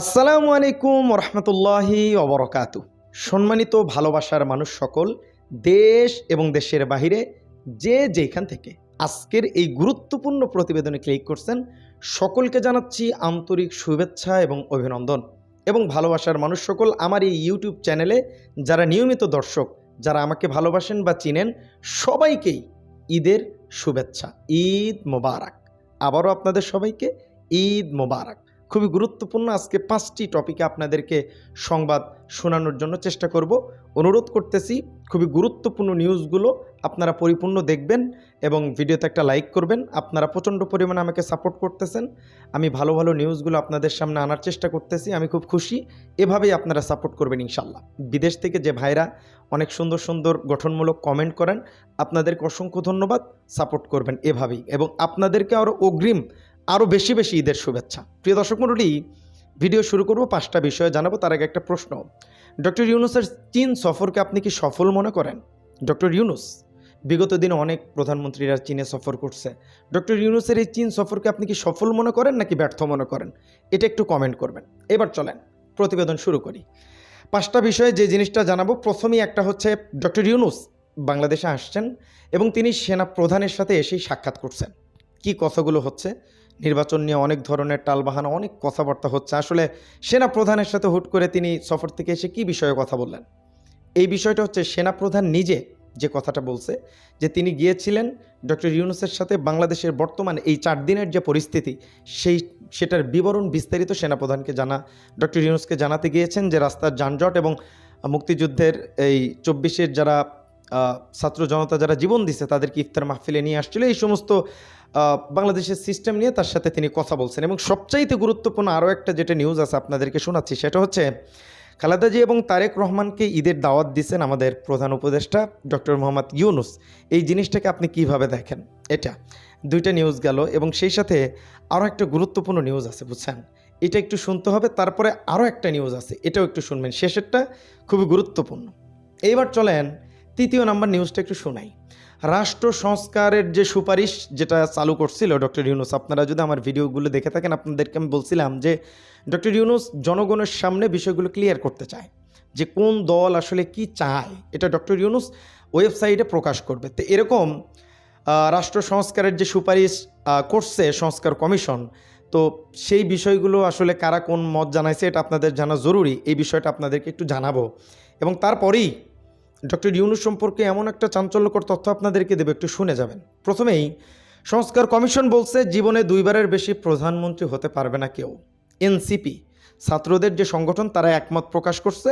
আসসালামু আলাইকুম রহমতুল্লাহি অবরকাতু সম্মানিত ভালোবাসার মানুষ সকল, দেশ এবং দেশের বাহিরে যে যেখান থেকে আজকের এই গুরুত্বপূর্ণ প্রতিবেদনে ক্লিক করছেন, সকলকে জানাচ্ছি আন্তরিক শুভেচ্ছা এবং অভিনন্দন। এবং ভালোবাসার মানুষ সকল, আমার এই ইউটিউব চ্যানেলে যারা নিয়মিত দর্শক, যারা আমাকে ভালোবাসেন বা চিনেন, সবাইকেই ঈদের শুভেচ্ছা। ঈদ মোবারক। আবারও আপনাদের সবাইকে ঈদ মোবারক। খুবই গুরুত্বপূর্ণ আজকে পাঁচটি টপিকে আপনাদেরকে সংবাদ শোনানোর জন্য চেষ্টা করব। অনুরোধ করতেছি, খুবই গুরুত্বপূর্ণ নিউজগুলো আপনারা পরিপূর্ণ দেখবেন এবং ভিডিওতে একটা লাইক করবেন। আপনারা প্রচণ্ড পরিমাণে আমাকে সাপোর্ট করতেছেন। আমি ভালো ভালো নিউজগুলো আপনাদের সামনে আনার চেষ্টা করতেছি, আমি খুব খুশি। এভাবেই আপনারা সাপোর্ট করবেন ইনশাল্লাহ বিদেশ থেকে যে ভাইরা অনেক সুন্দর সুন্দর গঠনমূলক কমেন্ট করেন, আপনাদেরকে অসংখ্য ধন্যবাদ সাপোর্ট করবেন এভাবেই। এবং আপনাদেরকে আরও অগ্রিম আরও বেশি বেশি ঈদের শুভেচ্ছা। প্রিয় দর্শক মণ্ডলী, ভিডিও শুরু করব পাঁচটা বিষয়ে। জানাব তার আগে একটা প্রশ্ন। ডক্টর ইউনুসের চীন সফরকে আপনি কি সফল মনে করেন? ডক্টর ইউনুস, বিগত দিনে অনেক প্রধানমন্ত্রীরা চীনে সফর করছে। ডক্টর ইউনুসের এই চীন সফরকে আপনি কি সফল মনে করেন নাকি ব্যর্থ মনে করেন? এটা একটু কমেন্ট করবেন। এবার চলেন, প্রতিবেদন শুরু করি। পাঁচটা বিষয়ে যে জিনিসটা জানাব, প্রথমেই একটা হচ্ছে ডক্টর ইউনুস বাংলাদেশে আসছেন এবং তিনি সেনা প্রধানের সাথে এসেই সাক্ষাৎ করছেন। কি কথাগুলো হচ্ছে? নির্বাচন নিয়ে অনেক ধরনের টালবাহানা, অনেক কথাবার্তা হচ্ছে। আসলে সেনা প্রধানের সাথে হুট করে তিনি সফর থেকে এসে কি বিষয়ে কথা বললেন? এই বিষয়টা হচ্ছে সেনা প্রধান নিজে যে কথাটা বলছে, যে তিনি গিয়েছিলেন ডক্টর ইউনুসের সাথে বাংলাদেশের বর্তমান এই চার দিনের যে পরিস্থিতি, সেই, সেটার বিবরণ বিস্তারিত সেনাপ্রধানকে জানা, ডক্টর ইউনুসকে জানাতে গিয়েছেন যে রাস্তার যানজট এবং মুক্তিযুদ্ধের এই চব্বিশের যারা ছাত্র জনতা যারা জীবন দিছে, তাদেরকে ইফতার মাহফিলে নিয়ে আসছিল। এই সমস্ত বাংলাদেশের সিস্টেম নিয়ে তার সাথে তিনি কথা বলছেন। এবং সবচাইতে গুরুত্বপূর্ণ আরও একটা যেটা নিউজ আছে আপনাদেরকে শোনাচ্ছি, সেটা হচ্ছে খালেদাজি এবং তারেক রহমানকে ঈদের দাওয়াত দিচ্ছেন আমাদের প্রধান উপদেষ্টা ডক্টর মোহাম্মদ ইউনুস। এই জিনিসটাকে আপনি কীভাবে দেখেন? এটা দুইটা নিউজ গেল এবং সেই সাথে আরও একটা গুরুত্বপূর্ণ নিউজ আছে, বুঝছেন? এটা একটু শুনতে হবে, তারপরে আরও একটা নিউজ আছে, এটাও একটু শুনবেন। শেষেরটা খুবই গুরুত্বপূর্ণ। এইবার চলেন, তৃতীয় নাম্বার নিউজটা একটু শোনাই। রাষ্ট্র সংস্কারের যে সুপারিশ যেটা চালু করছিল ডক্টর ইউনুস, আপনারা যদি আমার ভিডিওগুলো দেখে থাকেন, আপনাদেরকে আমি বলছিলাম যে ডক্টর ইউনুস জনগণের সামনে বিষয়গুলো ক্লিয়ার করতে চায় যে কোন দল আসলে কি চায়। এটা ডক্টর ইউনুস ওয়েবসাইটে প্রকাশ করবে। তো এরকম রাষ্ট্র সংস্কারের যে সুপারিশ করছে সংস্কার কমিশন, তো সেই বিষয়গুলো আসলে কারা কোন মত জানাইছে এটা আপনাদের জানা জরুরি। এই বিষয়টা আপনাদেরকে একটু জানাব। এবং তারপরেই ডক্টর ইউনুস সম্পর্কে এমন একটা চাঞ্চল্যকর তথ্য আপনাদেরকে দেবে, একটু শুনে যাবেন। প্রথমেই, সংস্কার কমিশন বলছে জীবনে দুইবারের বেশি প্রধানমন্ত্রী হতে পারবে না কেউ। এনসিপি, ছাত্রদের যে সংগঠন, তারা একমত প্রকাশ করছে,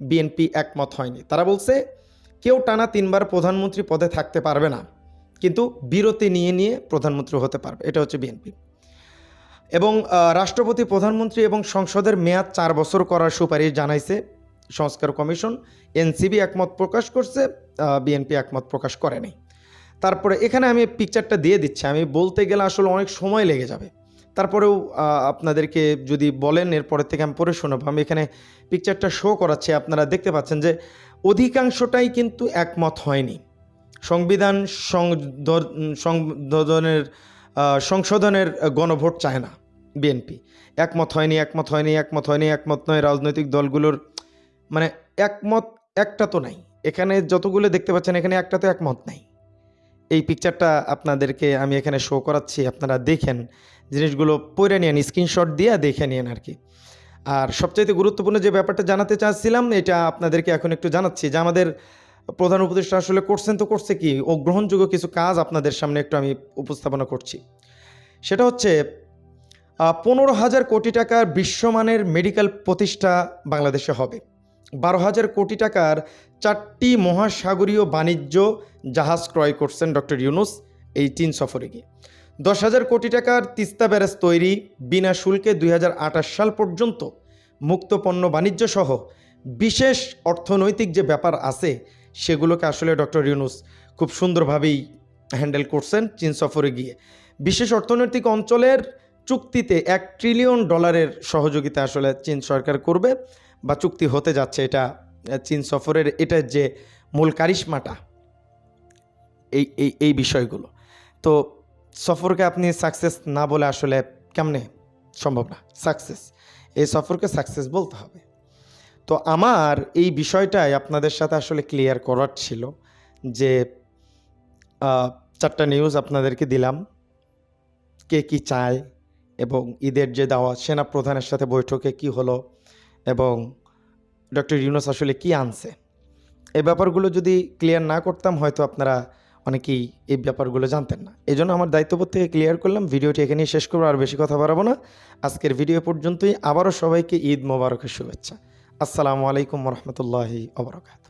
বিএনপি একমত হয়নি। তারা বলছে, কেউ টানা তিনবার প্রধানমন্ত্রী পদে থাকতে পারবে না, কিন্তু বিরতি নিয়ে নিয়ে প্রধানমন্ত্রী হতে পারবে। এটা হচ্ছে বিএনপি। এবং রাষ্ট্রপতি প্রধানমন্ত্রী এবং সংসদের মেয়াদ চার বছর করার সুপারিশ জানাইছে সংস্কার কমিশন এনসিবি একমত প্রকাশ করছে বিএনপি একমত প্রকাশ করেনি। তারপরে এখানে আমি পিকচারটা দিয়ে দিচ্ছি। আমি বলতে গেলে আসলে অনেক সময় লেগে যাবে। তারপরেও আপনাদেরকে যদি বলেন এরপরের থেকে আমি পরে শোনাবো। আমি এখানে পিকচারটা শো করাচ্ছি। আপনারা দেখতে পাচ্ছেন যে অধিকাংশটাই কিন্তু একমত হয়নি। সংবিধান সংশোধনের সংশোধনের গণভোট চায় না বিএনপি। একমত হয়নি একমত হয়নি একমত হয়নি, একমত নয় রাজনৈতিক দলগুলোর মানে একমত একটা তো নাই। এখানে যতগুলো দেখতে পাচ্ছেন, এখানে একটা তো একমত নাই। এই পিকচারটা আপনাদেরকে আমি এখানে শো করাচ্ছি, আপনারা দেখেন। জিনিসগুলো পড়ে নিন স্ক্রিনশট দিয়ে দেখে নিন আর কি। আর সবচাইতে গুরুত্বপূর্ণ যে ব্যাপারটা জানাতে চাচ্ছিলাম, এটা আপনাদেরকে এখন একটু জানাচ্ছি যে আমাদের প্রধান উপদেষ্টা আসলে করছেন তো করছে কি, ও গ্রহণযোগ্য কিছু কাজ আপনাদের সামনে একটু আমি উপস্থাপনা করছি। সেটা হচ্ছে পনেরো হাজার কোটি টাকার বিশ্বমানের মেডিকেল প্রতিষ্ঠা বাংলাদেশে হবে। বারো হাজার কোটি টাকার চারটি মহাসাগরীয় বাণিজ্য জাহাজ ক্রয় করছেন ডক্টর ইউনুস এই চীন সফরে গিয়ে। দশ হাজার কোটি টাকার তিস্তা ব্যারেজ তৈরি বিনা শুল্কে দুই হাজার আঠাশ সাল পর্যন্ত মুক্ত পণ্য বাণিজ্য সহ বিশেষ অর্থনৈতিক যে ব্যাপার আছে, সেগুলোকে আসলে ডক্টর ইউনুস খুব সুন্দরভাবেই হ্যান্ডেল করছেন চীন সফরে গিয়ে। বিশেষ অর্থনৈতিক অঞ্চলের চুক্তিতে এক ট্রিলিয়ন ডলারের সহযোগিতা আসলে চীন সরকার করবে। বা চুক্তি হতে যাচ্ছে এটা চীন সফরের এটা যে মূল কারিশমাটা, এই এই এই বিষয়গুলো। তো সফরকে আপনি সাকসেস না বলে আসলে কেমনে সম্ভব না? সাকসেস এই সফরকে সাকসেস বলতে হবে। তো আমার এই বিষয়টাই আপনাদের সাথে আসলে ক্লিয়ার করার ছিল যে চারটা নিউজ আপনাদেরকে দিলাম, কে কি চায় এবং ঈদের যে দাওয়া সেনা প্রধানের সাথে বৈঠকে কি হলো এবং ডক্টর ইউনুস আসলে কি আনছে? এই ব্যাপারগুলো যদি ক্লিয়ার না করতাম, হয়তো আপনারা অনেকেই এই ব্যাপারগুলো জানতেন না। এই জন্য আমার দায়িত্ববোধ থেকে ক্লিয়ার করলাম, ভিডিওটি এখানেই শেষ করব, আর বেশি কথা বাড়াবো না। আজকের ভিডিও পর্যন্তই, আবারও সবাইকে ঈদ মোবারকের শুভেচ্ছা। আসসালামু আলাইকুম রহমতুল্লাহি আবরকাত